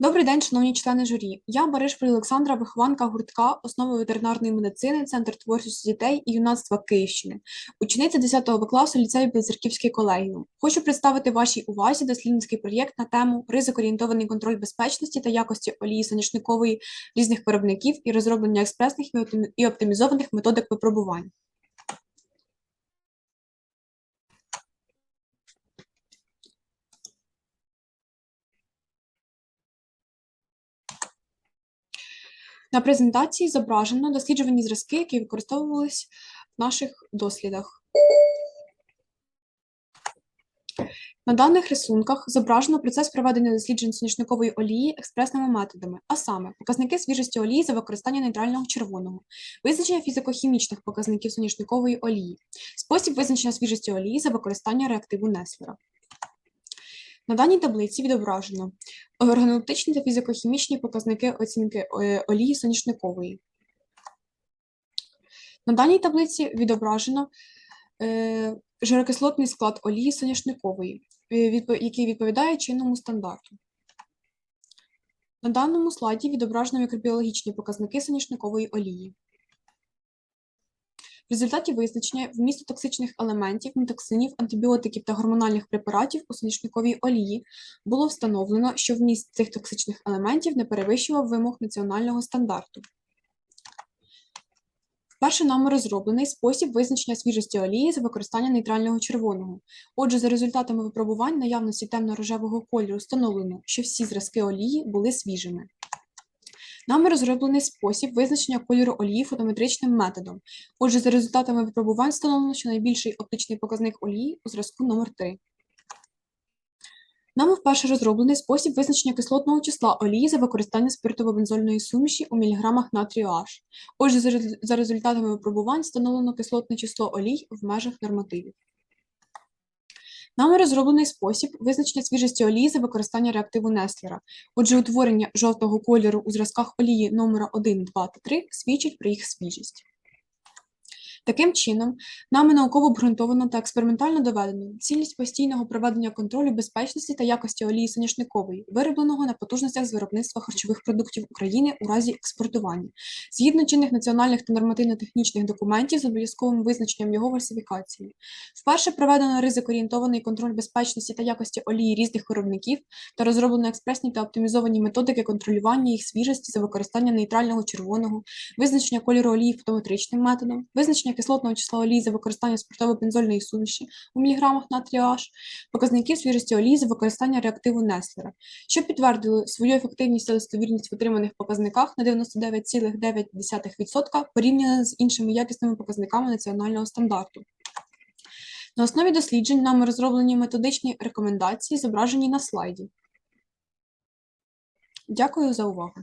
Добрий день, шановні члени журі. Я Бариш Олександра, вихованка гуртка основи ветеринарної медицини, Центр творчості дітей і юнацтва Київщини, учениця 10 В класу ліцею Білоцерківський колегіум. Хочу представити вашій увазі дослідницький проєкт на тему ризик-орієнтований контроль безпечності та якості олії соняшникової різних виробників і розроблення експресних і оптимізованих методик випробувань. На презентації зображено досліджувані зразки, які використовувались в наших дослідах. На даних рисунках зображено процес проведення досліджень соняшникової олії експресними методами, а саме показники свіжості олії за використання нейтрального червоного, визначення фізико-хімічних показників соняшникової олії, спосіб визначення свіжості олії за використання реактиву Неслера. На даній таблиці відображено органолептичні та фізико-хімічні показники оцінки е, олії соняшникової. На даній таблиці відображено е, жирокислотний склад олії соняшникової, е, який відповідає чинному стандарту. На даному слайді відображено мікробіологічні показники соняшникової олії. В результаті визначення вмісту токсичних елементів, нетоксинів, антибіотиків та гормональних препаратів у соняшниковій олії було встановлено, що вміст цих токсичних елементів не перевищував вимог національного стандарту. Вперше нами розроблений спосіб визначення свіжості олії за використання нейтрального червоного. Отже, за результатами випробувань наявності темно-рожевого кольору встановлено, що всі зразки олії були свіжими. Нами розроблений спосіб визначення кольору олії фотометричним методом. Отже, за результатами випробувань встановлено, що найбільший оптичний показник олії у зразку номер 3 Нами вперше розроблений спосіб визначення кислотного числа олії за використання спиртово-бензольної суміші у міліграмах натрію H. Отже, за результатами випробувань встановлено кислотне число олій в межах нормативів. Нами розроблений спосіб визначення свіжості олії за використання реактиву Неслера. Отже, утворення жовтого кольору у зразках олії номера 1, 2 та 3 свідчить про їх свіжість. Таким чином, нами науково обґрунтовано та експериментально доведено цілість постійного проведення контролю безпечності та якості олії соняшникової, виробленого на потужностях з виробництва харчових продуктів України у разі експортування, згідно чинних національних та нормативно-технічних документів з обов'язковим визначенням його фальсифікації. Вперше проведено ризик-орієнтований контроль безпечності та якості олії різних виробників та розроблено експресні та оптимізовані методики контролювання їх свіжості за використання нейтрального червоного, визначення кольору олії фотометричним методом, визначення кислотного числа олії використання спиртово-бензольної суміші у міліграмах натрію H, показників свіжості олії за використання реактиву Неслера, що підтвердили свою ефективність та достовірність в отриманих показниках на 99,9% порівняно з іншими якісними показниками національного стандарту. На основі досліджень нами розроблені методичні рекомендації, зображені на слайді. Дякую за увагу.